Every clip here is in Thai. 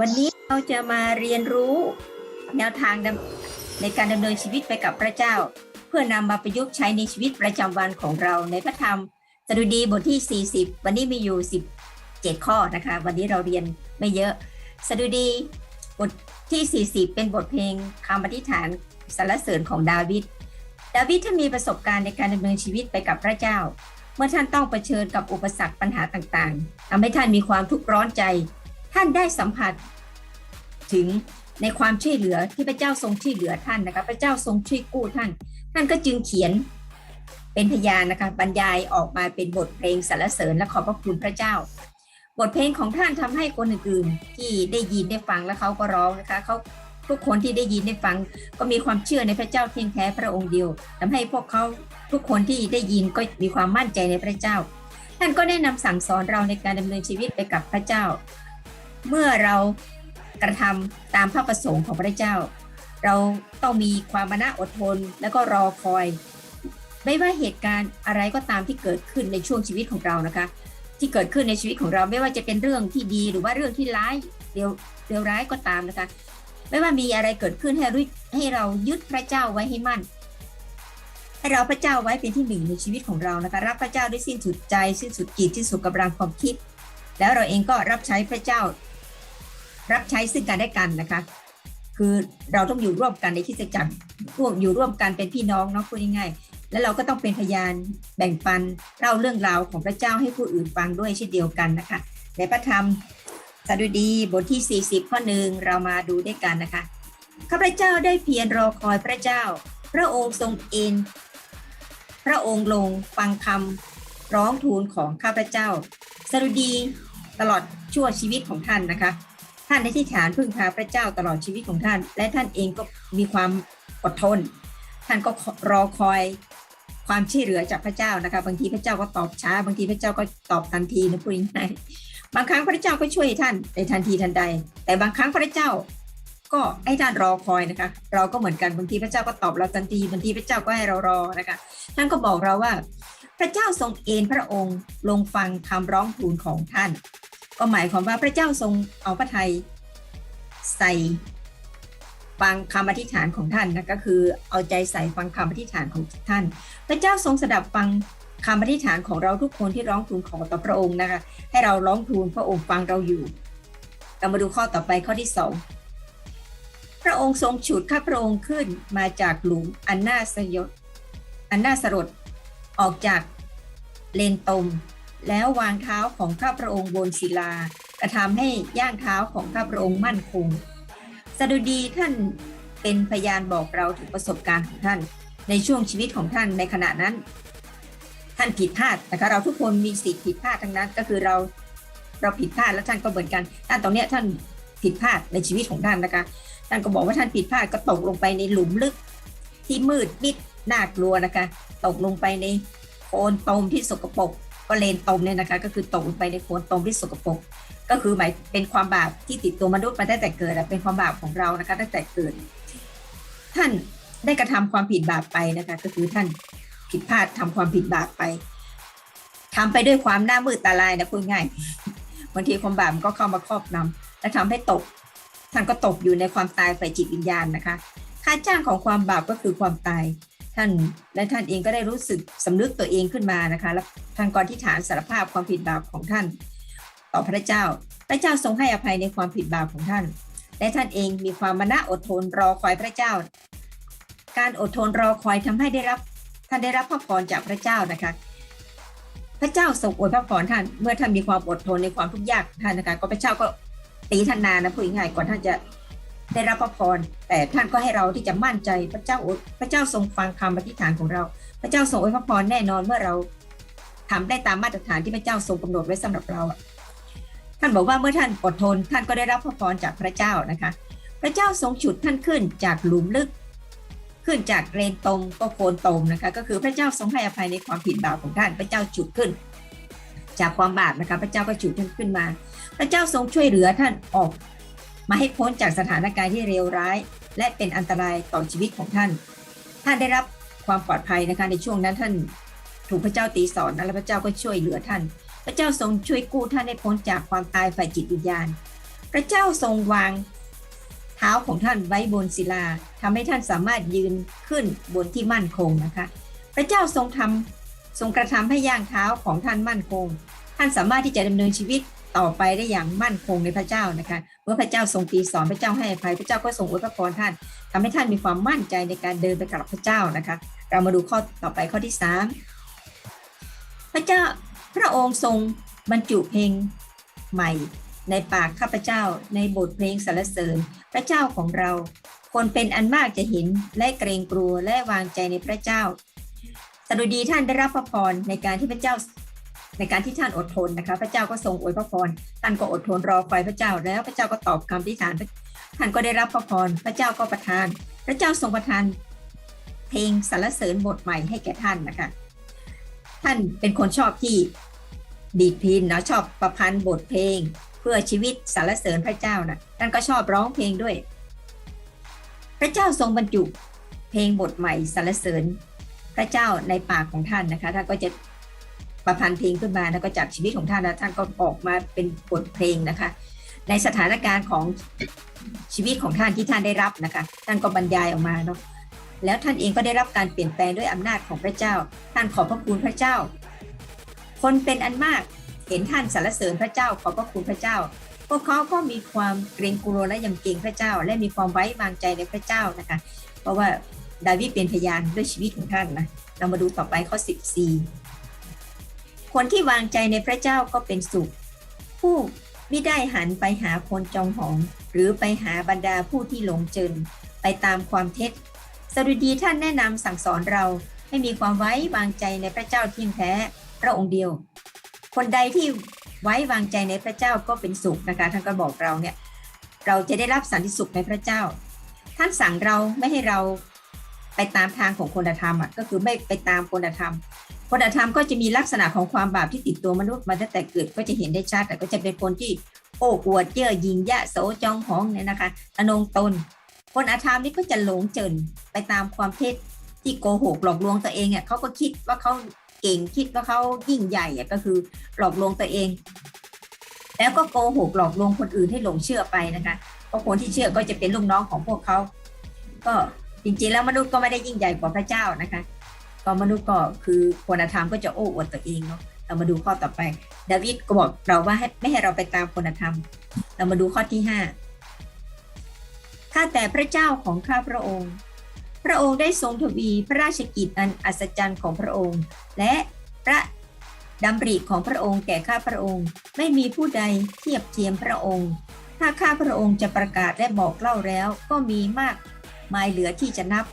วันนี้เราจะมาเรียนรู้ แนวทางในการดำเนินชีวิตไปกับพระเจ้า เพื่อนำมาประยุกต์ใช้ในชีวิตประจำวันของเราในพระธรรมสดุดีบทที่ 40 วันนี้มีอยู่ 17 ข้อนะคะ วันนี้เราเรียนไม่เยอะสดุดีบทที่ 40 เป็นบทเพลงคำอธิษฐานสรรเสริญของดาวิดดาวิดท่านมีประสบการณ์ในการดำเนินชีวิตไปกับพระเจ้า เมื่อท่านต้องเผชิญกับอุปสรรคปัญหาต่างๆทำให้ท่านมีความทุกข์ร้อนใจ ท่านได้สัมผัสถึงในความช่วยเหลือที่พระเจ้าทรงช่วยเหลือท่านนะคะพระเจ้าทรงช่วยกู้ท่าน ท่านก็จึงเขียนเป็นพยานนะคะบรรยายออกมาเป็นบทเพลงสรรเสริญและขอบพระคุณพระเจ้า บทเพลงของท่านทำให้คนอื่นๆ ที่ได้ยินได้ฟังแล้วเขาก็ร้องนะคะเขาทุกคนที่ได้ยินได้ฟัง ก็มีความเชื่อในพระเจ้าเพียงแค่พระองค์เดียวทำให้พวกเขาทุกคนที่ได้ยินก็มีความมั่นใจในพระเจ้า ท่านก็ได้นำสั่งสอนเราในการดำเนินชีวิตไปกับพระเจ้า เมื่อเรากระทำตามพระประสงค์ของพระเจ้า เราต้องมีความมานะอดทนแล้วก็รอคอย ไม่ว่าเหตุการณ์อะไรก็ตามที่เกิดขึ้นในช่วงชีวิตของเรานะคะ ที่เกิดขึ้นในชีวิตของเราไม่ว่าจะเป็นเรื่องที่ดีหรือว่าเรื่องที่ร้ายเร็วเร็วร้ายก็ตามนะคะ ไม่ว่ามีอะไรเกิดขึ้นให้รู้ให้เรายึดพระเจ้าไว้ให้มั่นให้เราพระเจ้าไว้เป็นที่หนึ่งในชีวิตของเรานะคะรักพระเจ้าด้วยสิ้นสุดใจสิ้นสุดจิตสิ้นสุดกำลังความคิด แล้วเราเองก็รับใช้พระเจ้า รับใช้ซึ่งกันและกันนะคะ คือเราต้องอยู่ร่วมกันในคริสตจักรร่วมอยู่ร่วมกันเป็นพี่น้องเนาะพูดง่ายๆแล้วเราก็ต้องเป็นพยานแบ่งปันเล่าเรื่องราวของพระเจ้าให้ผู้อื่นฟังด้วยเช่นเดียวกันนะคะในพระธรรมสดุดีบทที่ 40 ข้อหนึ่งเรามาดูด้วยกันนะคะข้าพเจ้าได้เพียรรอคอยพระเจ้า พระองค์ทรงเอ็นพระองค์ลงฟังคำร้องทูลของข้าพเจ้าสดุดีตลอดชั่วชีวิตของท่านนะคะ ท่านได้ที่ฐานพึ่งพาพระเจ้าตลอดชีวิตของท่าน และท่านเองก็มีความอดทน ท่านก็รอคอยความช่วยเหลือจากพระเจ้านะคะ บางทีพระเจ้าก็ตอบช้า บางทีพระเจ้าก็ตอบทันทีนะพูดง่ายบางครั้งพระเจ้าก็ช่วยท่านในทันทีทันใด แต่บางครั้งพระเจ้าก็ให้ท่านรอคอยนะคะ เราก็เหมือนกันบางทีพระเจ้าก็ตอบเราทันทีบางทีพระเจ้าก็ให้เรารอนะคะ ท่านก็บอกเราว่า พระเจ้าทรงเอนพระองค์ลงฟังคำร้องทูลของท่าน ก็หมายความว่าพระเจ้าทรงเอาพระทัยใส่ฟังคำอธิษฐานของท่านนะก็คือเอาใจใส่ฟังคำอธิษฐานของท่าน พระเจ้าทรงสดับฟังคำอธิษฐานของเราทุกคนที่ร้องทูลขอต่อพระองค์นะคะให้เราร้องทูลพระองค์ฟังเราอยู่เรามาดูข้อต่อไปข้อที่สองพระองค์ทรงฉุดข้าพระองค์ขึ้นมาจากหลุมอันน่าสยดอันน่าสลดออกจากเลนตม แล้ววางเท้าของข้าพระองค์บนศิลา กระทำให้ย่างเท้าของข้าพระองค์มั่นคง สดุดีท่านเป็นพยานบอกเราถึงประสบการณ์ของท่าน ในช่วงชีวิตของท่านในขณะนั้น ท่านผิดพลาดนะคะเราทุกคนมีสิทธิผิดพลาดทั้งนั้น ก็คือเราเราผิดพลาดแล้วท่านก็เหมือนกันท่านตรงนี้ท่านผิดพลาดในชีวิตของท่านนะคะท่านก็บอกว่าท่านผิดพลาดก็ตกลงไปในหลุมลึก ที่มืดมิดน่ากลัวนะคะ ตกลงไปในโคลนตมที่สกปรก ก็เลนตมเนี่ยนะคะก็คือตกลงไปในโคนตมที่สกปรกก็คือหมายเป็นความบาปที่ติดตัวมนุษย์มาตั้งแต่เกิดเป็นความบาปของเรานะคะตั้งแต่เกิด ท่านได้กระทำความผิดบาปไปนะคะก็คือท่านผิดพลาดทำความผิดบาปไปทำไปด้วยความหน้ามืดตาลายนะพูดง่ายบางทีความบาปมันก็เข้ามาครอบงำและทำให้ตก ท่านก็ตกอยู่ในความตายฝ่ายจิตวิญญาณนะคะ ค่าจ้างของความบาปก็คือความตาย ท่านและท่านเองก็ได้รู้สึกสำนึกตัวเองขึ้นมานะคะแล้วทานก็ที่ฐานสารภาพความผิดบาปของท่าน ต่อพระเจ้า พระเจ้าทรงให้อภัยในความผิดบาปของท่าน และท่านเองมีความมานะอดทนรอคอยพระเจ้า การอดทนรอคอยทำให้ได้รับท่านได้รับพระพรจากพระเจ้านะคะ พระเจ้าทรงอวยพระพรท่าน เมื่อท่านมีความอดทนในความทุกข์ยากท่านนะคะ ก็พระเจ้าก็ตีท่านนานนะพูดง่ายก่อนท่านจะ ได้รับพระพร แต่ท่านก็ให้เราที่จะมั่นใจพระเจ้าอวยพระเจ้าทรงฟังคำอธิษฐานของเรา พระเจ้าทรงอวยพระพรแน่นอนเมื่อเราทำได้ตามมาตรฐานที่พระเจ้าทรงกำหนดไว้สำหรับเรา ท่านบอกว่าเมื่อท่านอดทน ท่านก็ได้รับพระพรจากพระเจ้านะคะ พระเจ้าทรงฉุดท่านขึ้นจากหลุมลึก ขึ้นจากเรนตรงก็โคนตมนะคะ ก็คือพระเจ้าทรงให้อภัยในความผิดบาปของท่าน พระเจ้าฉุดขึ้น จากความบาปนะคะ พระเจ้าก็ฉุดท่านขึ้นมา พระเจ้าทรงช่วยเหลือท่านออก มาให้พ้นจากสถานการณ์ที่เลวร้าย และเป็นอันตรายต่อชีวิตของท่าน ท่านได้รับความปลอดภัยนะคะในช่วงนั้นท่านถูกพระเจ้าตีสอนและพระเจ้าก็ช่วยเหลือท่าน พระเจ้าทรงช่วยกู้ท่านให้พ้นจากความตายฝ่ายจิตวิญญาณ พระเจ้าทรงวางเท้าของท่านไว้บนศิลาทำให้ท่านสามารถยืนขึ้นบนที่มั่นคงนะคะ พระเจ้าทรงทำทรงกระทำให้ย่างเท้าของท่านมั่นคง ท่านสามารถที่จะดำเนินชีวิต ต่อไปได้อย่างมั่นคงในพระเจ้านะคะเมื่อพระเจ้าทรงตีสอนพระเจ้าให้อภัยพระเจ้าก็ทรงอวยพรท่านทำให้ท่านมีความมั่นใจในการเดินไปกับพระเจ้านะคะ เรามาดูข้อต่อไปข้อที่สามพระเจ้าพระองค์ทรงบรรจุเพลงใหม่ ในปากข้าพเจ้าในบทเพลงสรรเสริญพระเจ้าของเรา คนเป็นอันมากจะเห็นและเกรงกลัวและวางใจในพระเจ้าสดุดีท่านได้รับพระพรในการที่พระเจ้า ในการที่ท่านอดทนนะคะ พระเจ้าก็ทรงอวยพระพรท่านก็อดทนรอคอยพระเจ้าแล้วพระเจ้าก็ตอบคำอธิษฐานท่านก็ได้รับพระพรพระเจ้าก็ประทาน พระเจ้าทรงประทาน เพลงสรรเสริญบทใหม่ให้แก่ท่านนะคะ ท่านเป็นคนชอบที่ดีดพินเนาะชอบประพันธ์บทเพลง เพื่อชีวิตสรรเสริญพระเจ้านะท่านก็ชอบร้องเพลงด้วย พระเจ้าทรงบรรจุเพลงบทใหม่สรรเสริญพระเจ้าในปากของท่านนะคะท่านก็จะ ประพันธ์เพลงขึ้นมาแล้วก็จากชีวิตของท่านแล้วท่านก็ออกมาเป็นบทเพลงนะคะ ในสถานการณ์ของชีวิตของท่านที่ท่านได้รับนะคะ ท่านก็บรรยายออกมาเนาะแล้วท่านเองก็ได้รับการเปลี่ยนแปลงด้วยอำนาจของพระเจ้า ท่านขอบพระคุณพระเจ้า คนเป็นอันมากเห็นท่านสรรเสริญพระเจ้าขอบพระคุณพระเจ้า พวกเขาก็มีความเกรงกลัวและยำเกรงพระเจ้า และมีความไว้วางใจในพระเจ้านะคะ เพราะว่าดาวิดเป็นพยานด้วยชีวิตของท่านนะ เรามาดูต่อไปข้อ 14 คนที่วางใจในพระเจ้าก็เป็นสุข ผู้ไม่ได้หันไปหาคนจองหอง หรือไปหาบรรดาผู้ที่หลงเจินไปตามความเท็จสดุดีท่านแนะนำสั่งสอนเราให้มีความไว้วางใจในพระเจ้าเที่ยงแท้พระองค์เดียว คนใดที่ไว้วางใจในพระเจ้าก็เป็นสุขนะคะท่านก็บอกเราเนี่ยเราจะได้รับสันติสุขในพระเจ้า ท่านสั่งเราไม่ให้เราไปตามทางของคนธรรมอะก็คือไม่ไปตามคนธรรม คนธรรมก็จะมีลักษณะของความบาปที่ติดตัวมนุษย์มาตั้งแต่เกิดก็จะเห็นได้ชัดแต่ก็จะเป็นคนที่โอ้อวดเย่อหยิงยะโสจองหองเนี่ยนะคะอนงตน คนอาธรรมนี่ก็จะหลงเจินไปตามความเท็จที่โกหกหลอกลวงตัวเองอะเขาก็คิดว่าเขาเก่งคิดว่าเขายิ่งใหญ่อะก็คือหลอกลวงตัวเอง แล้วก็โกหกหลอกลวงคนอื่นให้หลงเชื่อไปนะคะเพราะคนที่เชื่อก็จะเป็นลูกน้องของพวกเขา ก็จริงๆแล้วมนุษย์ก็ไม่ได้ยิ่งใหญ่กว่าพระเจ้านะคะ ก็มนุษย์ก็คือคนธรรมก็จะโอ้อวดตัวเองเนาะเรามาดูข้อต่อไป ดาวิดก็บอกเราว่าให้ไม่ให้เราไปตามคนธรรม เรามาดูข้อที่ห้าข้าแต่พระเจ้าของข้าพระองค์ พระองค์ได้ทรงทวีพระราชกิจอันอัศจรรย์ของพระองค์ และพระดำริของพระองค์แก่ข้าพระองค์ ไม่มีผู้ใดเทียบเทียมพระองค์ ถ้าข้าพระองค์จะประกาศและบอกเล่าแล้ว ก็มีมากมายเหลือที่จะนับ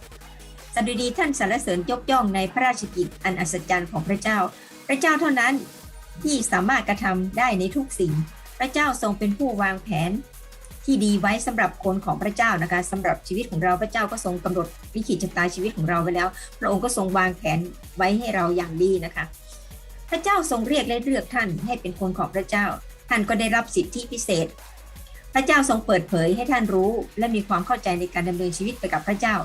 สดุดีท่านสรรเสริญยกย่องในพระราชกิจอันอัศจรรย์ของพระเจ้า พระเจ้าเท่านั้นที่สามารถกระทำได้ในทุกสิ่ง พระเจ้าทรงเป็นผู้วางแผน ที่ดีไว้สำหรับคนของพระเจ้านะคะสำหรับชีวิตของเราพระเจ้าก็ทรงกำหนดวิขีชะตาชีวิตของเราไว้แล้ว พระองค์ก็ทรงวางแผนไว้ให้เราอย่างดีนะคะ พระเจ้าทรงเรียกและเลือกท่านให้เป็นคนของพระเจ้า ท่านก็ได้รับสิทธิพิเศษ พระเจ้าทรงเปิดเผยให้ท่านรู้ และมีความเข้าใจในการดำเนินชีวิตไปกับพระเจ้า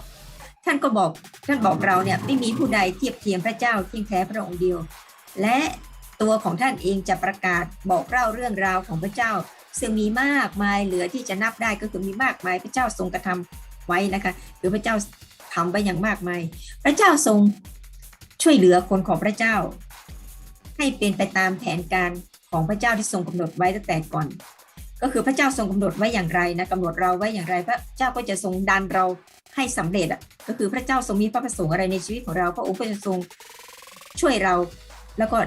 ท่านก็บอกท่านบอกเราเนี่ยไม่มีผู้ใดเทียบเทียมพระเจ้าเพียงแท้พระองค์เดียว และตัวของท่านเองจะประกาศบอกเล่าเรื่องราวของพระเจ้า ซึ่งมีมากมายเหลือที่จะนับได้ก็คือมีมากมายพระเจ้าทรงกระทำไว้นะคะหรือพระเจ้าทำไว้อย่างมากมาย พระเจ้าทรงช่วยเหลือคนของพระเจ้า ให้เป็นไปตามแผนการของพระเจ้าที่ทรงกำหนดไว้ตั้งแต่ก่อน ก็คือพระเจ้าทรงกำหนดไว้อย่างไรนะกำหนดเราไว้อย่างไร พระเจ้าก็จะทรงดันเราให้สำเร็จอะก็คือพระเจ้าทรงมีพระประสงค์อะไรในชีวิตของเรา พระองค์ก็จะทรงช่วยเราแล้วก็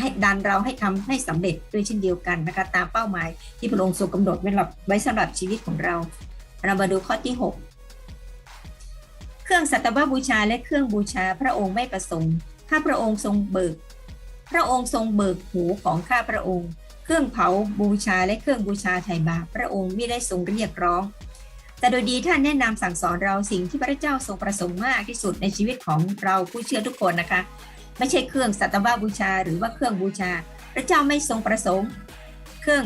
ให้ดันเราให้ทำให้สำเร็จด้วยเช่นเดียวกันนะคะตามเป้าหมายที่พระองค์ทรงกำหนดไว้สำหรับไว้สำหรับชีวิตของเรา เรามาดูข้อที่ 6 เครื่องสัตวบูชาและเครื่องบูชาพระองค์ไม่ประสงค์ข้าพระองค์ทรงเบิก พระองค์ทรงเบิกหูของข้าพระองค์ เครื่องเผาบูชาและเครื่องบูชาไถ่บาปพระองค์ไม่ได้ทรงเรียกร้อง แต่โดยดีท่านแนะนำสั่งสอนเราสิ่งที่พระเจ้าทรงประสงค์มากที่สุดในชีวิตของเราผู้เชื่อทุกคนนะคะ ไม่ใช่เครื่องสัตวบูชาหรือว่าเครื่องบูชา พระเจ้าไม่ทรงประสงค์ เครื่อง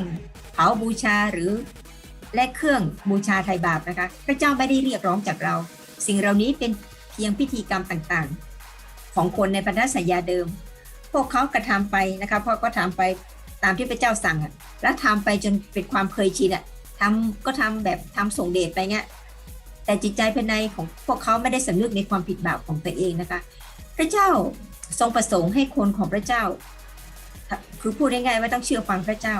เผาบูชาหรือ และเครื่องบูชาไถ่บาปนะคะ พระเจ้าไม่ได้เรียกร้องจากเรา สิ่งเหล่านี้เป็นเพียงพิธีกรรมต่างๆ ของคนในพันธสัญญาเดิม พวกเขากระทำไปนะคะพวกก็ทำไป ตามที่พระเจ้าสั่งอะแล้วทำไปจนเป็นความเคยชินอะทำก็ทำแบบทำส่งเดชไปเงี้ยแต่จิตใจภายในของพวกเขาไม่ได้สำนึกในความผิดบาปของตัวเองนะคะ พระเจ้าทรงประสงค์ให้คนของพระเจ้า คือพูดง่ายๆว่าต้องเชื่อฟังพระเจ้า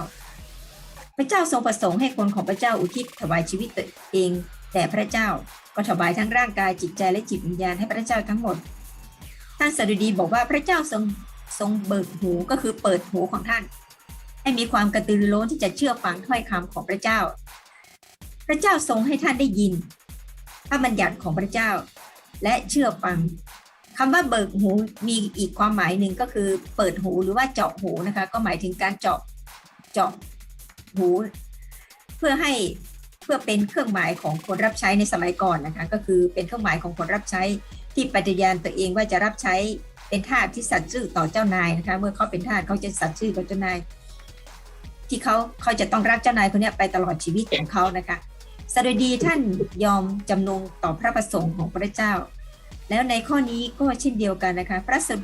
พระเจ้าทรงประสงค์ให้คนของพระเจ้าอุทิศถวายชีวิตตัวเองแด่พระเจ้าก็ถวายทั้งร่างกายจิตใจและจิตวิญญาณให้พระเจ้าทั้งหมด ท่านสดุดีบอกว่าพระเจ้าทรงทรงเบิกหูก็คือเปิดหูของท่าน ให้มีความกระตือรือร้นที่จะเชื่อฟังถ้อยคำของพระเจ้า พระเจ้าทรงให้ท่านได้ยินพระบัญญัติของพระเจ้า และเชื่อฟังคำว่าเบิกหูมีอีกความหมายหนึ่งก็คือเปิดหูหรือว่าเจาะหูนะคะ ก็หมายถึงการเจาะเจาะหู เพื่อให้เพื่อเป็นเครื่องหมายของคนรับใช้ในสมัยก่อนนะคะ ก็คือเป็นเครื่องหมายของคนรับใช้ที่ปฏิญาณตัวเองว่าจะรับใช้เป็นทาสที่สัตย์ซื่อต่อเจ้านายนะคะ เมื่อเขาเป็นทาสเขาจะสัตย์ซื่อต่อเจ้านาย ที่เขาเขาจะต้องรักเจ้านายคนนี้ไปตลอดชีวิตของเขานะคะสดุดีท่านยอมจำนงต่อพระประสงค์ของพระเจ้า แล้วในข้อนี้ก็เช่นเดียวกันนะคะ พระสุ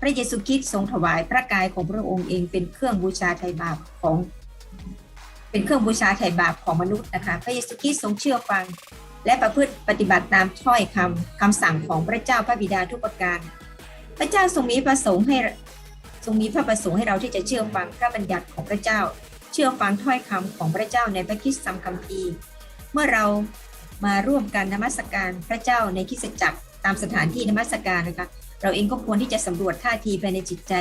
พระเยซูคริสต์ทรงถวายพระกายของพระองค์เองเป็นเครื่องบูชาไถ่บาปของ เป็นเครื่องบูชาไถ่บาปของมนุษย์นะคะ พระเยซูคริสต์ทรงเชื่อฟัง และประพฤติปฏิบัติตามถ้อยคำคำสั่งของพระเจ้าพระบิดาทุกประการ พระเจ้าทรงมีประสงค์ให้ ทรงมีพระประสงค์ให้เราที่จะเชื่อฟังพระบัญญัติของพระเจ้า เชื่อฟังถ้อยคำของพระเจ้าในพระคริสตธรรมคัมภีร์ เมื่อเรามาร่วมกันนมัสการพระเจ้าในคิสจักรตามสถานที่นมัสการนะคะเราเองก็ควรที่จะสำรวจท่าทีภายในจิตใจ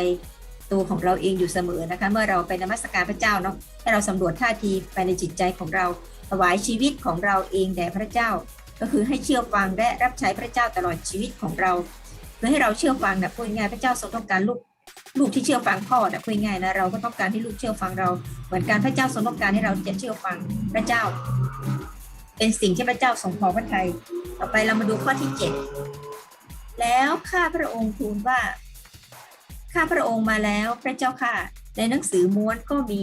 ตัวของเราเองอยู่เสมอนะคะ เมื่อเราไปนมัสการพระเจ้าเนาะให้เราสำรวจท่าทีภายในจิตใจของเราถวายชีวิตของเราเองแด่พระเจ้า ก็คือให้เชื่อฟังและรับใช้พระเจ้าตลอดชีวิตของเราเพื่อให้เราเชื่อฟังนะพูดง่ายพระเจ้าทรงต้องการลูก ลูกที่เชื่อฟังพ่อนะพูดง่ายนะเราก็ต้องการให้ลูกเชื่อฟังเราเหมือนกันพระเจ้าทรงต้องการให้เราจะเชื่อฟังพระเจ้า เป็นสิ่งที่พระเจ้าทรงพอพระทัยต่อไปเรามาดูข้อที่เจ็ดแล้วข้าพระองค์ทูลว่า ข้าพระองค์มาแล้วพระเจ้าค่ะในหนังสือม้วนก็มี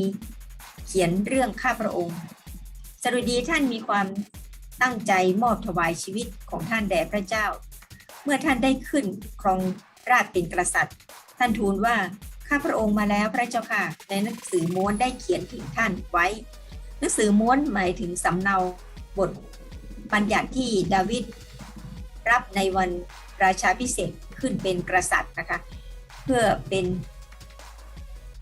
เขียนเรื่องข้าพระองค์สรุดีท่านมีความตั้งใจมอบถวายชีวิตของท่านแด่พระเจ้า เมื่อท่านได้ขึ้นครองราชเป็นกษัตริย์ ท่านทูลว่าข้าพระองค์มาแล้วพระเจ้าค่ะในหนังสือม้วนได้เขียนถึงท่านไว้ หนังสือม้วนหมายถึงสำเนาบทบัญญัติที่ดาวิดรับในวันราชาพิเศษขึ้นเป็นกษัตริย์นะคะเพื่อเป็น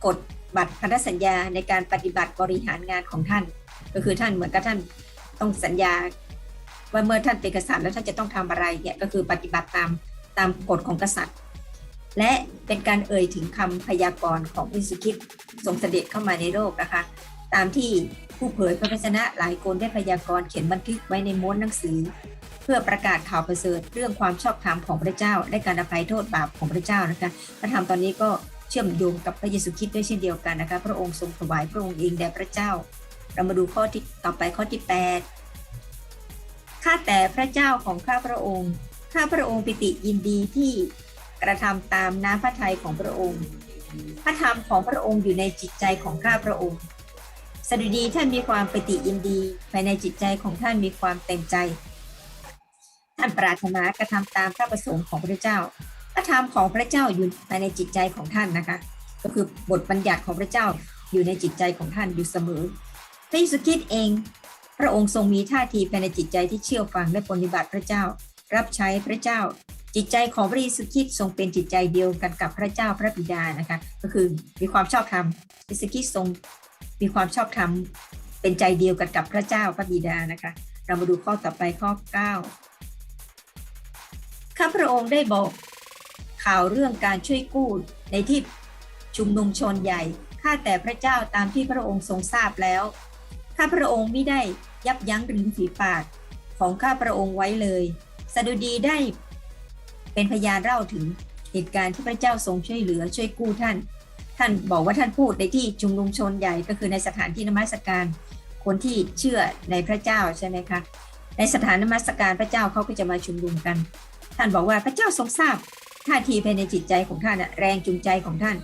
กฎบัตรพันธสัญญาในการปฏิบัติบริหารงานของท่าน ก็คือท่านเหมือนกับท่านต้องสัญญา ว่าเมื่อท่านเป็นกษัตริย์แล้วท่านจะต้องทำอะไรเนี่ยก็คือปฏิบัติตามตามกฎของกษัตริย์ และเป็นการเอ่ยถึงคำพยากรณ์ของพระเยซูคริสต์ทรงเสด็จเข้ามาในโลกนะคะ ตามที่ผู้เผยพระวจนะหลายคนได้พยากรณ์เขียนบันทึกไว้ในม้วนหนังสือ เพื่อประกาศข่าวประเสริฐเรื่องความชอบธรรมของพระเจ้า และการอภัยโทษบาปของพระเจ้านะคะพระธรรมตอนนี้ก็เชื่อมโยงกับพระเยซูคริสต์ด้วยเช่นเดียวกันนะคะพระองค์ทรงถวายพระองค์เองแด่พระเจ้า เรามาดูข้อที่ต่อไปข้อที่ 8 ข้าแต่พระเจ้าของข้าพระองค์ ข้าพระองค์ปิติยินดีที่ กระทำตามน้ำพระทัยของพระองค์ พระธรรมของพระองค์อยู่ในจิตใจของข้าพระองค์สดุดีท่านมีความปิติยินดีภายในจิตใจของท่านมีความเต็มใจ ท่านปรารถนากระทำตามพระประสงค์ของพระเจ้า พระธรรมของพระเจ้าอยู่ภายในจิตใจของท่านนะคะ ก็คือบทบัญญัติของพระเจ้าอยู่ในจิตใจของท่านอยู่เสมอพระเยซูคริสต์เอง พระองค์ทรงมีท่าทีภายในจิตใจที่เชื่อฟังและปฏิบัติพระเจ้า รับใช้พระเจ้า จิตใจของพระเยซูคริสต์ทรงเป็นจิตใจเดียวกันกับพระเจ้าพระบิดานะคะก็คือมีความชอบธรรมพระเยซูคริสต์ทรงมีความชอบธรรมเป็นใจเดียวกันกับพระเจ้าพระบิดานะคะ เรามาดูข้อต่อไปข้อ 9 ข้าพระองค์ได้บอกข่าวเรื่องการช่วยกู้ในที่ชุมนุมชนใหญ่ข้าแต่พระเจ้าตามที่พระองค์ทรงทราบแล้ว ข้าพระองค์ไม่ได้ยับยั้งริมฝีปากของข้าพระองค์ไว้เลย สดุดีได้ เป็นพยานเล่าถึงเหตุการณ์ที่พระเจ้าทรงช่วยเหลือช่วยกู้ท่าน ท่านบอกว่าท่านพูดในที่ชุมนุมชนใหญ่ก็คือในสถานที่นมัสการ คนที่เชื่อในพระเจ้าใช่ไหมคะในสถานนมัสการพระเจ้าเขาก็จะมาชุมนุมกัน ท่านบอกว่าพระเจ้าทรงทราบท่าทีภายในจิตใจของท่านแรงจูงใจของท่าน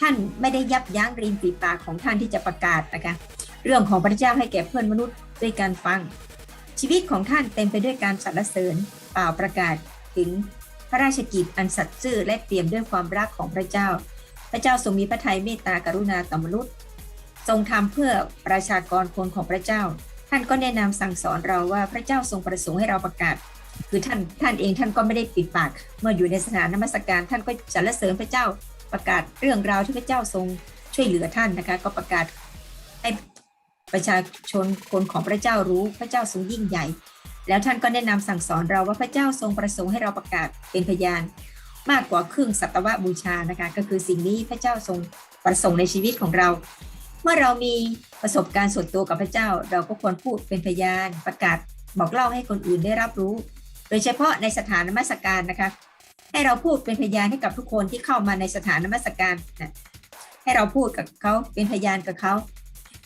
ท่านไม่ได้ยับยั้งริมฝีปากของท่านที่จะประกาศนะคะเรื่องของพระเจ้าให้แก่เพื่อนมนุษย์ด้วยการฟัง ชีวิตของท่านเต็มไปด้วยการสรรเสริญเปล่าประกาศถึง ระราชกิจอันสัตย์ซื่อและเปี่ยมด้วยความรักของพระเจ้า พระเจ้าทรงมีพระทัยเมตตากรุณาต่อมนุษย์ ทรงทำเพื่อประชากรคนของพระเจ้า ท่านก็แนะนำสั่งสอนเราว่าพระเจ้าทรงประสงค์ให้เราประกาศ คือท่านท่านเองท่านก็ไม่ได้ปิดปาก เมื่ออยู่ในสถานนมัสการ ท่านก็สรรเสริญพระเจ้าประกาศเรื่องราวที่พระเจ้าทรงช่วยเหลือท่านนะคะ ก็ประกาศให้ประชาชนคนของพระเจ้ารู้พระเจ้าทรงยิ่งใหญ่ แล้วท่านก็แนะนำสั่งสอนเราว่าพระเจ้าทรงประสงค์ให้เราประกาศเป็นพยาน มากกว่าครึ่งสัตวบูชานะคะ ก็คือสิ่งนี้พระเจ้าทรงประสงค์ในชีวิตของเรา เมื่อเรามีประสบการณ์ส่วนตัวกับพระเจ้า เราก็ควรพูดเป็นพยานประกาศบอกเล่าให้คนอื่นได้รับรู้ โดยเฉพาะในสถานนมัสการนะคะ ให้เราพูดเป็นพยานให้กับทุกคนที่เข้ามาในสถานนมัสการนะให้เราพูดกับเขาเป็นพยานกับเขา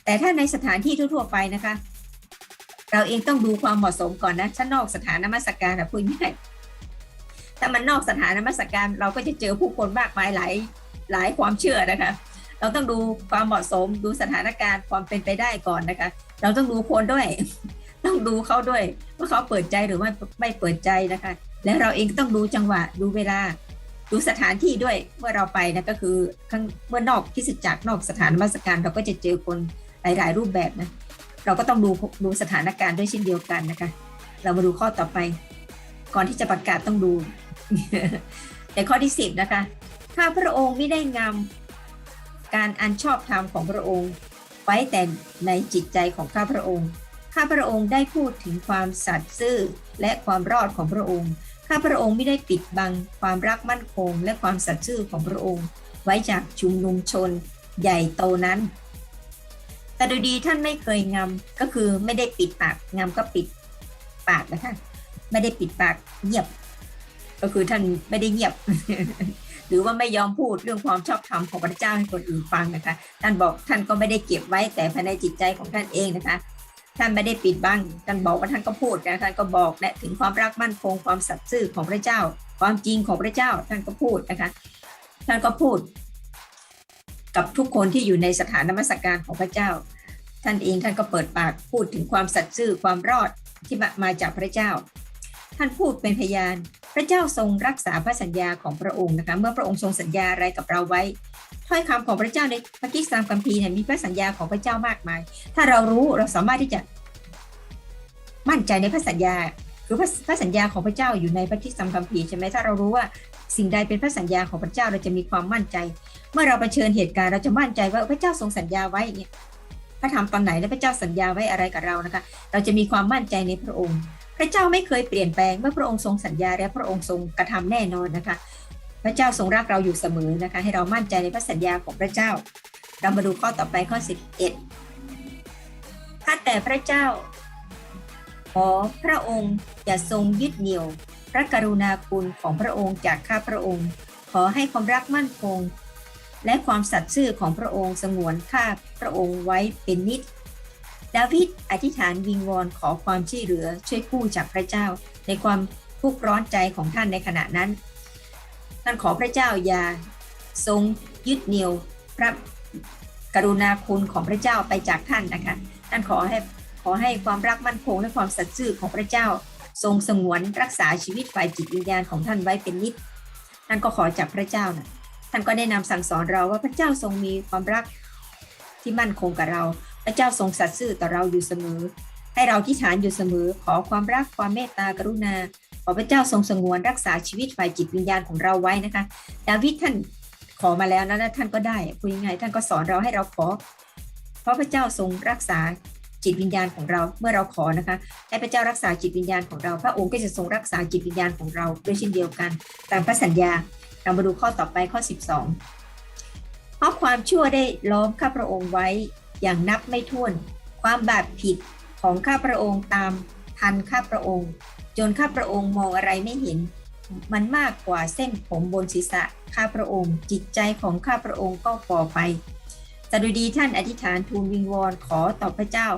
แต่ถ้าในสถานที่ทั่วๆไปนะคะ เราเองต้องดูความเหมาะสมก่อนนะถ้านอกสถานนมัสการนะพูดง่ายถ้ามันนอกสถานนมัสการเราก็จะเจอผู้คนมากมายหลายหลายความเชื่อนะคะ เราต้องดูความเหมาะสมดูสถานการณ์ความเป็นไปได้ก่อนนะคะ เราต้องดูคนด้วย ต้องดูเขาด้วยว่าเขาเปิดใจหรือว่าไม่เปิดใจนะคะ และเราเองต้องดูจังหวะดูเวลา ดูสถานที่ด้วยเมื่อเราไปนะก็คือข้างเมื่อนอกที่สุจากนอกสถานนมัสการเราก็จะเจอคนหลาย ๆ รูปแบบนะ เราก็ต้องดูดูสถานการณ์ด้วยเช่นเดียวกันนะคะ เรามาดูข้อต่อไป ก่อนที่จะประกาศต้องดูในข้อที่สิบนะคะ ข้าพระองค์ไม่ได้งำการอันชอบธรรมของพระองค์ ไว้แต่ในจิตใจของข้าพระองค์ ข้าพระองค์ได้พูดถึงความสัตย์ซื่อและความรอดของพระองค์ ข้าพระองค์ไม่ได้ปิดบังความรักมั่นคง และความสัตย์ซื่อของพระองค์ ไว้จากชุมนุมชนใหญ่โตนั้น แต่โดยดีท่านไม่เคยงำก็คือไม่ได้ปิดปากงำก็ปิดปากนะคะไม่ได้ปิดปากเงียบ ก็คือท่านไม่ได้เงียบ หรือว่าไม่ยอมพูดเรื่องความชอบธรรมของพระเจ้าให้คนอื่นฟังนะคะ ท่านบอกท่านก็ไม่ได้เก็บไว้แต่ภายในจิตใจของท่านเองนะคะ ท่านไม่ได้ปิดบังท่านบอกว่าท่านก็พูดนะท่านก็บอกและถึงความรักมั่นคงความสัตย์ซื่อของพระเจ้า ความจริงของพระเจ้าท่านก็พูดนะคะ ท่านก็พูด กับทุกคนที่อยู่ในสถานนมัสการของพระเจ้า ท่านเองท่านก็เปิดปากพูดถึงความสัตย์ซื่อความรอดที่มาจากพระเจ้า ท่านพูดเป็นพยาน พระเจ้าทรงรักษาพระสัญญาของพระองค์นะคะ เมื่อพระองค์ทรงสัญญาอะไรกับเราไว้ ถ้อยคำของพระเจ้าในพระกิสตามคัมภีร์เนี่ยมีพระสัญญาของพระเจ้ามากมาย ถ้าเรารู้เราสามารถที่จะมั่นใจในพระสัญญาคือพระพระสัญญาของพระเจ้าอยู่ในพระคิดตามคัมภีร์ใช่ไหมถ้าเรารู้ว่าสิ่งใดเป็นพระสัญญาของพระเจ้าเราจะมีความมั่นใจ เมื่อเราเผชิญเหตุการณ์เราจะมั่นใจว่าพระเจ้าทรงสัญญาไว้เนี่ย พระธรรมตอนไหนและพระเจ้าสัญญาไว้อะไรกับเรานะคะ เราจะมีความมั่นใจในพระองค์ พระเจ้าไม่เคยเปลี่ยนแปลงเมื่อพระองค์ทรงสัญญาและพระองค์ทรงกระทำแน่นอนนะคะ พระเจ้าทรงรักเราอยู่เสมอนะคะ ให้เรามั่นใจในพระสัญญาของพระเจ้า เรามาดูข้อต่อไปข้อ 11ข้าแต่พระเจ้าขอพระองค์อย่าทรงยึดเหนี่ยว พระกรุณาคุณของพระองค์จากข้าพระองค์ ขอให้ความรักมั่นคง และความสัตย์ซื่อของพระองค์สงวนข้าพระองค์ไว้เป็นนิจดาวิดอธิษฐานวิงวอนขอความช่วยเหลือช่วยกู้จากพระเจ้า ในความทุกข์ร้อนใจของท่านในขณะนั้น ท่านขอพระเจ้าอย่าทรงยึดเหนี่ยวพระกรุณาคุณของพระเจ้าไปจากท่านนะคะ ท่านขอให้ขอให้ความรักมั่นคงและความสัตย์ซื่อของพระเจ้า ทรงสงวนรักษาชีวิตฝ่ายจิตวิญญาณของท่านไว้เป็นนิจท่านก็ขอจากพระเจ้านะ ท่านก็ได้นำสั่งสอนเราว่าพระเจ้าทรงมีความรักที่มั่นคงกับเรา พระเจ้าทรงสัตย์ซื่อต่อเราอยู่เสมอ ให้เราที่ฐานอยู่เสมอ ขอความรักความเมตตากรุณา ขอพระเจ้าทรงสงวนรักษาชีวิตฝ่ายจิตวิญญาณของเราไว้นะคะ ดาวิดท่านขอมาแล้วนะและท่านก็ได้พูดยังไงท่านก็สอนเราให้เราขอ เพราะพระเจ้าทรงรักษาจิตวิญญาณของเราเมื่อเราขอนะคะให้พระเจ้ารักษาจิตวิญญาณของเรา พระองค์ก็จะทรงรักษาจิตวิญญาณของเราด้วยเช่นเดียวกัน ตามพระสัญญา เรามาดูข้อต่อไปข้อ 12 เพราะความชั่วได้ล้อมข้าพระองค์ไว้อย่างนับไม่ถ้วน ความบาปผิดของข้าพระองค์ตามทันข้าพระองค์ จนข้าพระองค์มองอะไรไม่เห็น มันมากกว่าเส้นผมบนศีรษะข้าพระองค์ จิตใจของข้าพระองค์ก็ก่อไปสดุดีท่านอธิษฐานทูลวิงวอนขอต่อพระเจ้า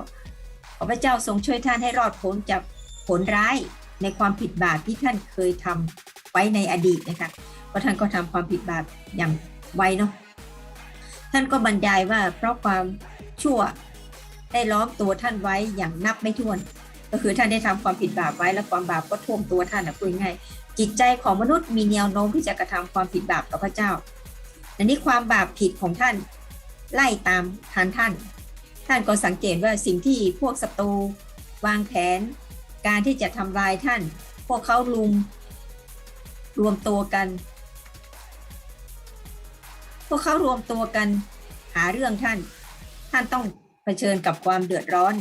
ขอพระเจ้าทรงช่วยท่านให้รอดพ้นจากผลร้ายในความผิดบาปที่ท่านเคยทำไว้ในอดีตนะคะ เพราะท่านก็ทำความผิดบาปอย่างไวเนาะท่านก็บรรยายว่าเพราะความชั่วได้ล้อมตัวท่านไว้อย่างนับไม่ถ้วน ก็คือท่านได้ทำความผิดบาปไว้และความบาปก็ท่วมตัวท่านนะพูดง่ายจิตใจของมนุษย์มีแนวโน้มที่จะกระทำความผิดบาปต่อพระเจ้าอันนี้ความบาปผิดของท่านไล่ตามทานท่าน ท่านก็สังเกตว่าสิ่งที่พวกศัตรูวางแผน การที่จะทำลายท่าน พวกเขาลุมรวมตัวกัน วกเขารวมตัวกันหาเรื่องท่าน ท่านต้องเผชิญกับความเดือดร้อน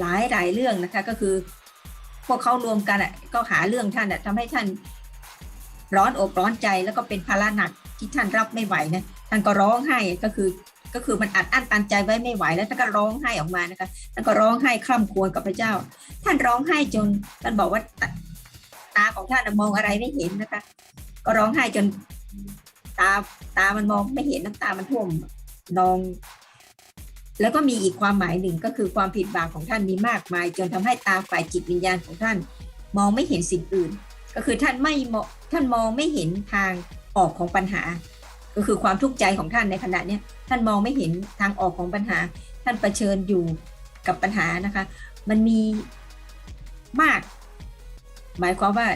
หลายหลายเรื่องนะคะ ก็คือ พวกเขารวมกันอะก็หาเรื่องท่านอะทำให้ท่านร้อนอกร้อนใจแล้วก็เป็นภาระหนักที่ท่านรับไม่ไหวนะท่านก็ร้องไห้ก็คือก็คือมันอัดอั้นตันใจไว้ไม่ไหวแล้วท่านก็ร้องไห้ออกมานะคะท่านก็ร้องไห้คร่ำครวญกับพระเจ้า ท่านร้องไห้จนท่านบอกว่าตาของท่านมองอะไรไม่เห็นนะคะ ก็ร้องไห้จน ตาตามันมองไม่เห็นน้ำตามันท่วมนอง แล้วก็มีอีกความหมายหนึ่งก็คือความผิดบาปของท่านมีมากมาย จนทำให้ตาฝ่ายจิตวิญญาณของท่าน มองไม่เห็นสิ่งอื่น ก็คือท่านไม่ท่านมองไม่เห็นทางออกของปัญหา ก็คือความทุกข์ใจของท่านในขณะเนี้ยท่านมองไม่เห็นทางออกของปัญหา ท่านเผชิญอยู่กับปัญหานะคะ มันมีมาก หมายความว่า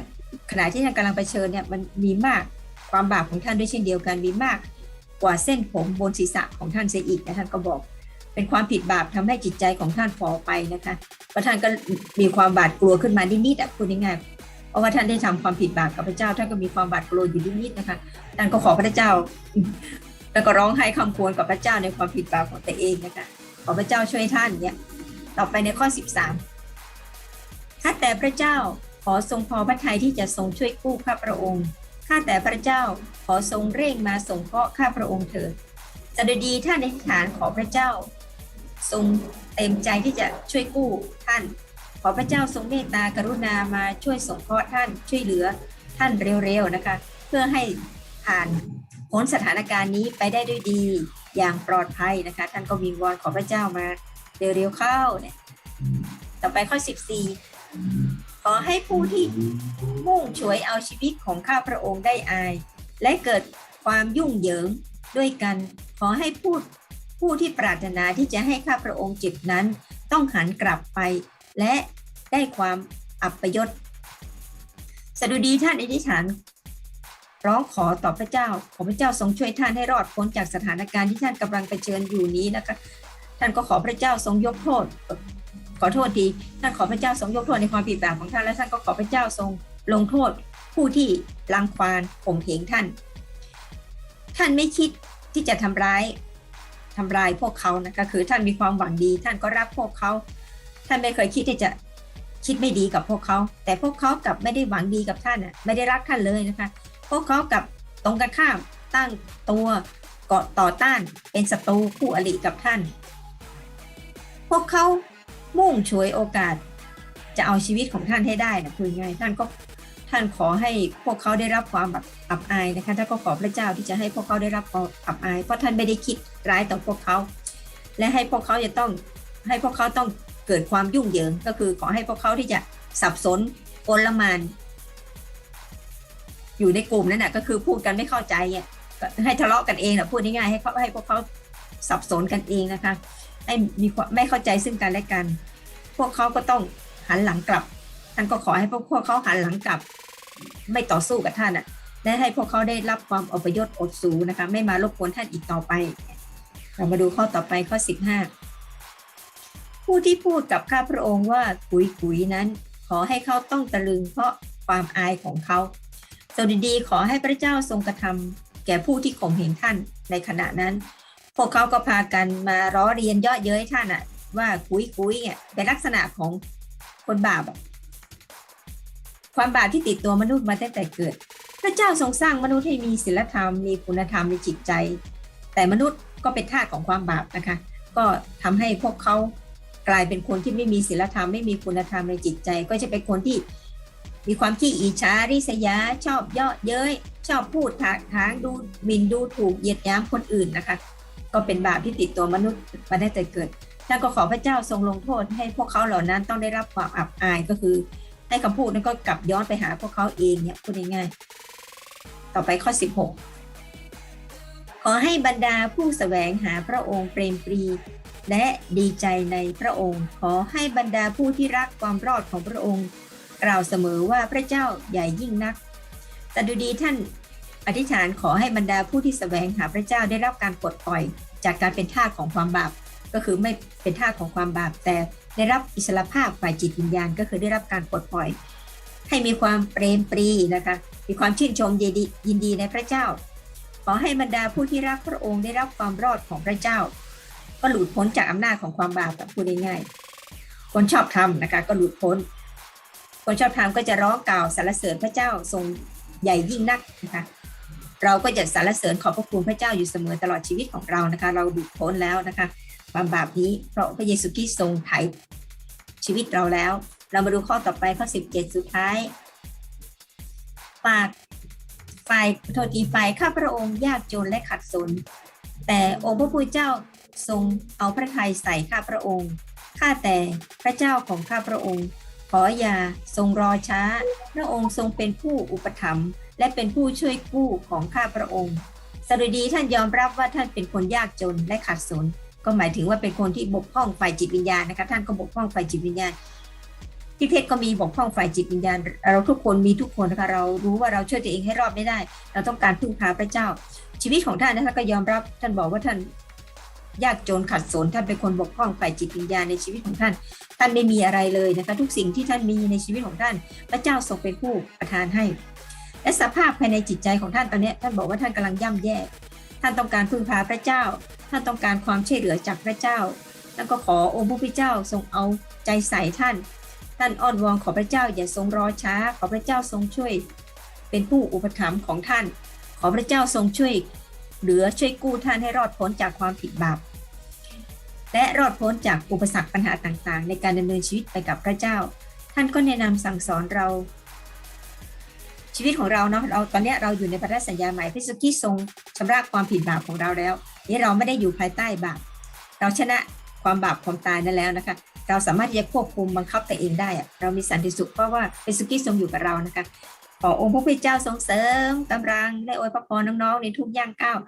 ขณะที่ท่านกำลังเผชิญเนี่ยมันมีมาก ความบาปของท่านด้วยเช่นเดียวกันมีมากกว่าเส้นผมบนศีรษะของท่านเสียอีกนะท่านก็บอกเป็นความผิดบาปทำให้จิตใจของท่านฝ่อไปนะคะเพราะท่านก็มีความบาดกลัวขึ้นมานิดๆอะพูดง่ายๆเพราะว่าท่านได้ทำความผิดบาปกับพระเจ้าท่านก็มีความบาดกลัวอยู่นิดๆนะคะท่านก็ขอพระเจ้า แล้วก็ร้องไห้คำควรกับพระเจ้าในความผิดบาปของตัวเองนะคะขอพระเจ้าช่วยท่านเนี่ยต่อไปในข้อ 13ข้าแต่พระเจ้าขอทรงพอพระทัยที่จะทรงช่วยกู้ข้าพระองค์ ข้าแต่พระเจ้าขอทรงเร่งมาสงเคราะห์ข้าพระองค์เถิดจะดดีท่านในฐานขอพระเจ้า ทรงเต็มใจที่จะช่วยกู้ท่าน ขอพระเจ้าทรงเมตตากรุณามาช่วยสงเคราะห์ท่านช่วยเหลือท่านเร็วๆนะคะ เพื่อให้ผ่านพ้นสถานการณ์นี้ไปได้ด้วยดีอย่างปลอดภัยนะคะ ท่านก็วิงวอนขอพระเจ้ามาเร็วๆเข้าเนี่ยต่อไปข้อ 14 อให้ผู้ที่มุ่งฉวยเอาชีวิตของข้าพระองค์ได้อาย และเกิดความยุ่งเหยิงด้วยกัน ขอให้ผู้ผู้ที่ปรารถนาที่จะให้ข้าพระองค์เจ็บนั้น ต้องหันกลับไป และได้ความอับปยศสดุดีท่านอธิษฐานร้องขอต่อพระเจ้า ขอพระเจ้าทรงช่วยท่านให้รอดพ้นจากสถานการณ์ที่ท่านกำลังเผชิญอยู่นี้นะคะ ท่านก็ขอพระเจ้าทรงยกโทษ ขอโทษทีท่านขอพระเจ้าทรงยกโทษในความผิดบาปของท่านและท่านก็ขอพระเจ้าทรงลงโทษผู้ที่รังควานข่มเหงท่าน ท่านไม่คิดที่จะทำร้ายทำลายพวกเขานะคะคือท่านมีความหวังดี ท่านก็รักพวกเขา ท่านไม่เคยคิดที่จะคิดไม่ดีกับพวกเขา แต่พวกเขากลับไม่ได้หวังดีกับท่านอะไม่ได้รักท่านเลยนะคะ พวกเขากลับตรงกันข้ามตั้งตัวเกาะต่อต้านเป็นศัตรูคู่อริกับท่าน พวกเขา มุ่งฉวยโอกาสจะเอาชีวิตของท่านให้ได้นะคือไงท่านก็ท่านขอให้พวกเขาได้รับความแบบอับอายนะคะท่านก็ขอพระเจ้าที่จะให้พวกเขาได้รับความอับอาย เพราะท่านไม่ได้คิดร้ายต่อพวกเขา และให้พวกเขาจะต้องให้พวกเขาต้องเกิดความยุ่งเหยิง ก็คือขอให้พวกเขาที่จะสับสนโอลมานอยู่ในกลุ่มนั้นนะก็คือพูดกันไม่เข้าใจอะให้ทะเลาะกันเองนะพูดง่ายๆให้เขาให้พวกเขาสับสนกันเองนะคะ ให้มีความไม่เข้าใจซึ่งกันและกัน พวกเขาก็ต้องหันหลังกลับ ท่านก็ขอให้พวกพวกเขาหันหลังกลับ ไม่ต่อสู้กับท่านอะและให้พวกเขาได้รับความอพยพอดสูนะคะ ไม่มารบกวนท่านอีกต่อไป เรามาดูข้อต่อไปข้อ 15 ผู้ที่พูดกับข้าพระองค์ว่ากุยกุยนั้น ขอให้เขาต้องตะลึงเพราะความอายของเขาสวัสดีขอให้พระเจ้าทรงกระทำแก่ผู้ที่ข่มเหงท่านในขณะนั้น พวกเขาก็พากันมาล้อเรียนเยาะเย้ยท่านอะว่ากุยกุยเนี่ยเป็นลักษณะของคนบาปความบาปที่ติดตัวมนุษย์มาตั้งแต่เกิด พระเจ้าทรงสร้างมนุษย์ให้มีศีลธรรมมีคุณธรรมในจิตใจ แต่มนุษย์ก็เป็นทาสของความบาปนะคะ ก็ทำให้พวกเขากลายเป็นคนที่ไม่มีศีลธรรมไม่มีคุณธรรมในจิตใจ ก็จะเป็นคนที่มีความขี้อิจฉาริษยา ชอบเยาะเย้ยชอบพูดถากถางดูหมิ่นดูถูกเหยียดหยามคนอื่นนะคะ ก็เป็นบาปที่ติดตัวมนุษย์มาได้แต่เกิดท่านก็ขอพระเจ้าทรงลงโทษให้พวกเขาเหล่านั้นต้องได้รับความอับอายก็คือ ให้คำพูดนั้นก็กลับย้อนไปหาพวกเขาเองเนี่ยพูดง่ายๆต่อไปข้อ 16 ขอให้บรรดาผู้แสวงหาพระองค์เปรมปรี และดีใจในพระองค์ ขอให้บรรดาผู้ที่รักความรอดของพระองค์ กล่าวเสมอว่าพระเจ้าใหญ่ยิ่งนักแต่ดูดีท่าน อธิษฐานขอให้บรรดาผู้ที่แสวงหาพระเจ้าได้รับการปลดปล่อย จากการเป็นทาสของความบาป ก็คือไม่เป็นทาสของความบาป แต่ได้รับอิสรภาพฝ่ายจิตวิญญาณ ก็คือได้รับการปลดปล่อย ให้มีความเปรมปรีนะคะ มีความชื่นชมยินดียินดีในพระเจ้า ขอให้บรรดาผู้ที่รักพระองค์ได้รับความรอดของพระเจ้า ก็หลุดพ้นจากอำนาจของความบาปพูดง่ายๆคนชอบทำนะคะก็หลุดพ้น คนชอบทำก็จะร้องกล่าวสรรเสริญพระเจ้าทรงใหญ่ยิ่งนักนะคะ เราก็จะสรรเสริญขอบพระคุณพระเจ้าอยู่เสมอตลอดชีวิตของเรานะคะ เราหลุดพ้นแล้วนะคะ ความบาปนี้เพราะพระเยซูคริสต์ทรงไถ่ชีวิตเราแล้ว เรามาดูข้อต่อไปข้อ 17 สุดท้ายฝากฝ่ายโทษทีฝ่ายข้าพระองค์ยากจนและขัดสน แต่องค์พระผู้เจ้าทรงเอาพระทัยใส่ข้าพระองค์ข้าแต่พระเจ้าของข้าพระองค์ ขออย่าทรงรอช้า พระองค์ทรงเป็นผู้อุปถัมภ์ และเป็นผู้ช่วยกู้ของข้าพระองค์สดุดีท่านยอมรับว่าท่านเป็นคนยากจนและขัดสนก็หมายถึงว่าเป็นคนที่บกพร่องฝ่ายจิตวิญญาณนะคะท่านก็บกพร่องฝ่ายจิตวิญญาณพี่เพชรก็มีบกพร่องฝ่ายจิตวิญญาณ เราทุกคนมีทุกคนนะคะเรารู้ว่าเราช่วยตัวเองให้รอดไม่ได้ เราต้องการพึ่งพาพระเจ้า ชีวิตของท่านนะคะก็ยอมรับท่านบอกว่าท่านยากจนขัดสนท่านเป็นคนบกพร่องฝ่ายจิตวิญญาณในชีวิตของท่าน ท่านไม่มีอะไรเลยนะคะทุกสิ่งที่ท่านมีในชีวิตของท่าน พระเจ้าทรงเป็นผู้ประทานให้ และสภาพภายในจิตใจของท่านตอนนี้ท่านบอกว่าท่านกำลังย่ำแย่ ท่านต้องการพึ่งพาพระเจ้า ท่านต้องการความช่วยเหลือจากพระเจ้าแล้วก็ขอองค์พระผู้เป็นเจ้าทรงเอาใจใส่ท่าน ท่านอ้อนวอนขอพระเจ้าอย่าทรงรอช้า ขอพระเจ้าทรงช่วย เป็นผู้อุปถัมภ์ของท่าน ขอพระเจ้าทรงช่วยเหลือช่วยกู้ท่านให้รอดพ้นจากความผิดบาปและรอดพ้นจากอุปสรรคปัญหาต่างๆ ในการดำเนินชีวิตไปกับพระเจ้า ท่านก็แนะนำสั่งสอนเรา ชีวิตของเราเนาะเราตอนนี้เราอยู่ในพันธสัญญาใหม่พระเยซูคริทรงชำระความผิดบาปของเราแล้ว นี่เราไม่ได้อยู่ภายใต้บาปเราชนะความบาปความตายนั้นแล้วนะคะ เราสามารถที่จะควบคุมบังคับตัวเองได้ เรามีสันติสุขเพราะว่าพระเยซูคริทรงอยู่กับเรานะคะขอองค์พระผู้เป็นเจ้าทรงเสริมกำลังได้อวยพระพรน้องๆในทุกย่างก้าว